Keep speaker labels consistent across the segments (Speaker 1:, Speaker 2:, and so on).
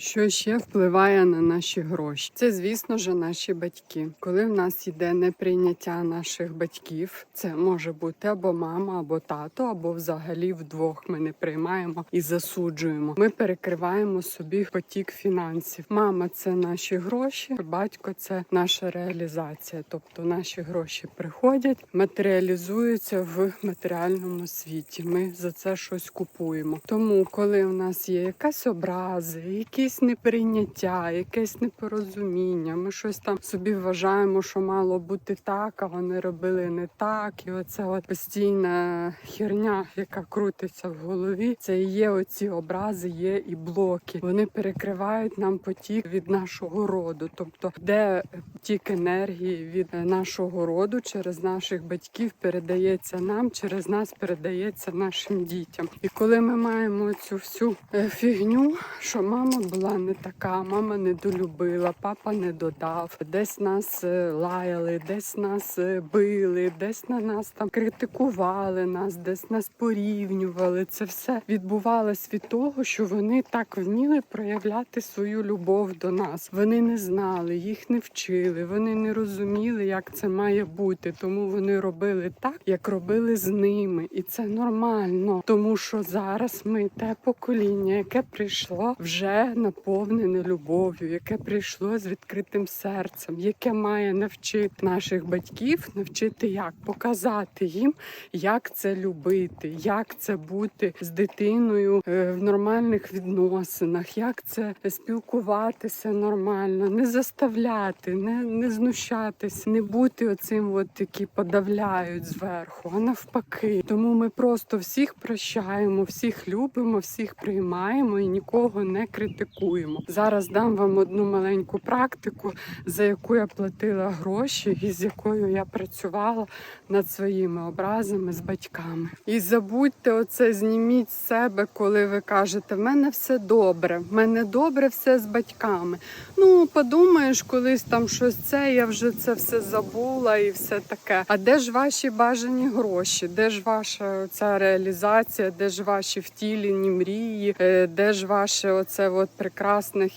Speaker 1: Що ще впливає на наші гроші? Це, звісно ж, наші батьки. Коли в нас йде неприйняття наших батьків, це може бути або мама, або тато, або взагалі вдвох ми не приймаємо і засуджуємо. Ми перекриваємо собі потік фінансів. Мама це наші гроші, батько це наша реалізація. Тобто наші гроші приходять, матеріалізуються в матеріальному світі. Ми за це щось купуємо. Тому, коли у нас є якась образи, якісь неприйняття, якесь непорозуміння, ми щось там собі вважаємо, що мало бути так, а вони робили не так. І оце от постійна херня, яка крутиться в голові. Це і є оці образи, є і блоки. Вони перекривають нам потік від нашого роду, тобто де тік енергії від нашого роду через наших батьків передається нам, через нас передається нашим дітям. І коли ми маємо цю всю е, фігню, що мама була не така, мама не долюбила, папа не додав, десь нас е, лаяли, десь нас е, били, десь на нас там критикували нас, десь нас порівнювали. Це все відбувалось від того, що вони так вміли проявляти свою любов до нас. Вони не знали, їх не вчили, вони не розуміли, як це має бути. Тому вони робили так, як робили з ними, і це нормально, тому що зараз ми те покоління, яке прийшло вже наповнене любов'ю, яке прийшло з відкритим серцем, яке має навчити наших батьків, навчити як показати їм, як це любити, як це бути з дитиною е, в нормальних відносинах, як це спілкуватися нормально, не заставляти, не, не знущатись, не бути оцим, от які подавляють зверху, а навпаки. Тому ми просто всіх прощаємо, всіх любимо, всіх приймаємо і нікого не критикуємо. Зараз дам вам одну маленьку практику, за яку я платила гроші і з якою я працювала над своїми образами з батьками. І забудьте оце, зніміть з себе, коли ви кажете, в мене все добре, в мене добре все з батьками. Ну, подумаєш, колись там щось це, я вже це все забула і все таке. А де ж ваші бажані гроші? Де ж ваша ця реалізація, де ж ваші втілені мрії, Е, де ж ваше оце от прекрасне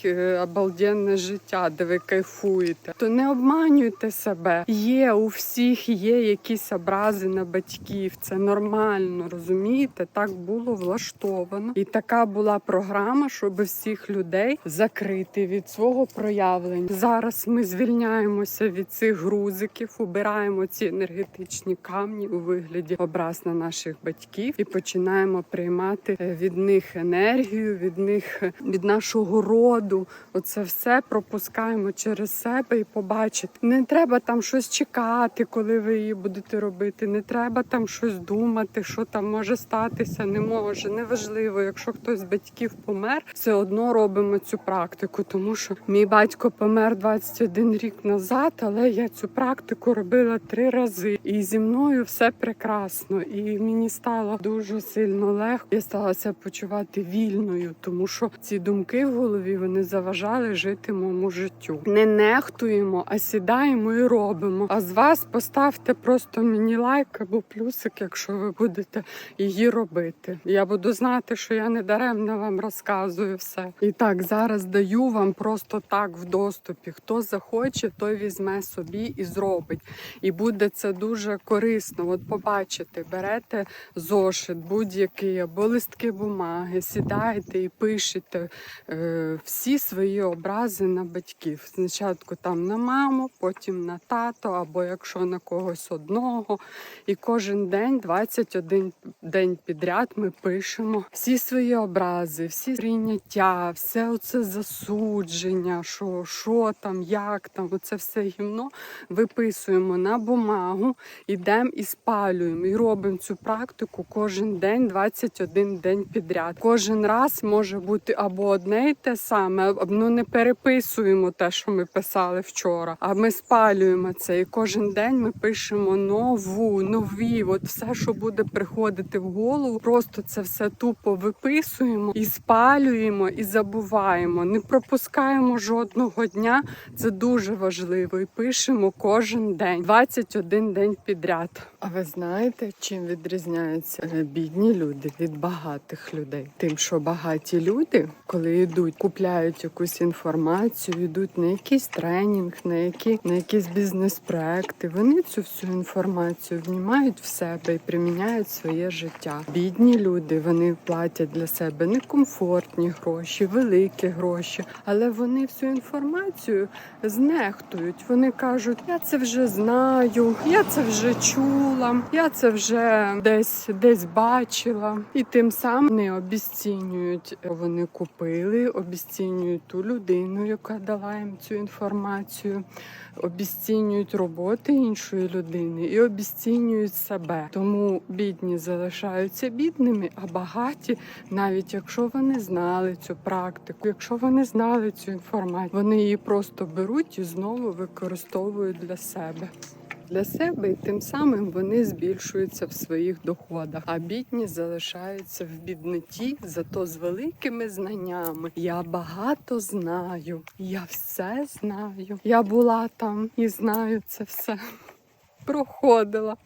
Speaker 1: е, обалденне життя, де ви кайфуєте? То не обманюйте себе. Є у всіх є якісь образи на батьків. Це нормально, розумієте? Так було влаштовано. І така була програма, щоб всіх людей закрити від свого проявлення. Зараз ми звільняємося від цих грузиків, убираємо ці енергетичні камні у вигляді образ на наших батьків і починаємо приймати е, від них енергію, від них е, від нашого роду. Оце все пропускаємо через себе і побачити. Не треба там щось чекати, коли ви її будете робити. Не треба там щось думати, що там може статися, не може. Неважливо, якщо хтось з батьків помер, все одно робимо цю практику, тому що мій батько помер 21 рік назад, але я цю практику робила три рази, і зі мною все прекрасно. І мені стало дуже сильно легко. Я сталася почувати вільною, тому що ці думки в голові вони заважали жити моєму життю. Не нехтуємо, а сідаємо і робимо. А з вас поставте просто мені лайк або плюсик, якщо ви будете її робити. Я буду знати, що я не даремно вам розказую все. І так, зараз даю вам просто так в доступі. Хто захоче, той візьме собі і зробить. І буде це дуже корисно. От побачите, берете зошит, будь-який або листки бумаги, сідаєте і пишете всі свої образи на батьків. Спочатку там на маму, потім на тато, або якщо на когось одного. І кожен день, 21 день підряд, ми пишемо всі свої образи, всі прийняття, все оце засудження, що, що там, як там, оце все гімно виписуємо на бумагу, йдемо і спалюємо. І робимо цю практику кожен день, 21 день підряд. Кожен раз може бути або одне і те саме, ну, не переписуємо те, що ми писали вчора, а ми спалюємо це. І кожен день ми пишемо нову, нові. От все, що буде приходити в голову, просто це все тупо виписуємо і спалюємо, і забуваємо. Не пропускаємо жодного дня. Це дуже важливо. І пишемо кожен день, 21 день підряд. А ви знаєте, чим відрізняються бідні люди від багатих людей? Тим, що багаті люди, коли йдуть йдуть, купляють якусь інформацію, йдуть на якийсь тренінг, на які на якісь бізнес-проекти. Вони цю всю інформацію внімають в себе і приміняють своє життя. Бідні люди вони платять для себе некомфортні гроші, великі гроші, але вони всю інформацію знехтують. Вони кажуть, я це вже знаю, я це вже чула, я це вже десь десь бачила, і тим самим не обіцінюють. Вони купили, обіцінюють ту людину, яка дала їм цю інформацію, обіцінюють роботи іншої людини і обіцінюють себе. Тому бідні залишаються бідними, а багаті, навіть якщо вони знали цю практику, якщо вони знали цю інформацію, вони її просто беруть і знову використовують для себе. Для себе і тим самим вони збільшуються в своїх доходах, а бідні залишаються в бідноті, зато з великими знаннями. Я багато знаю, я все знаю. Я була там і знаю це все. Проходила.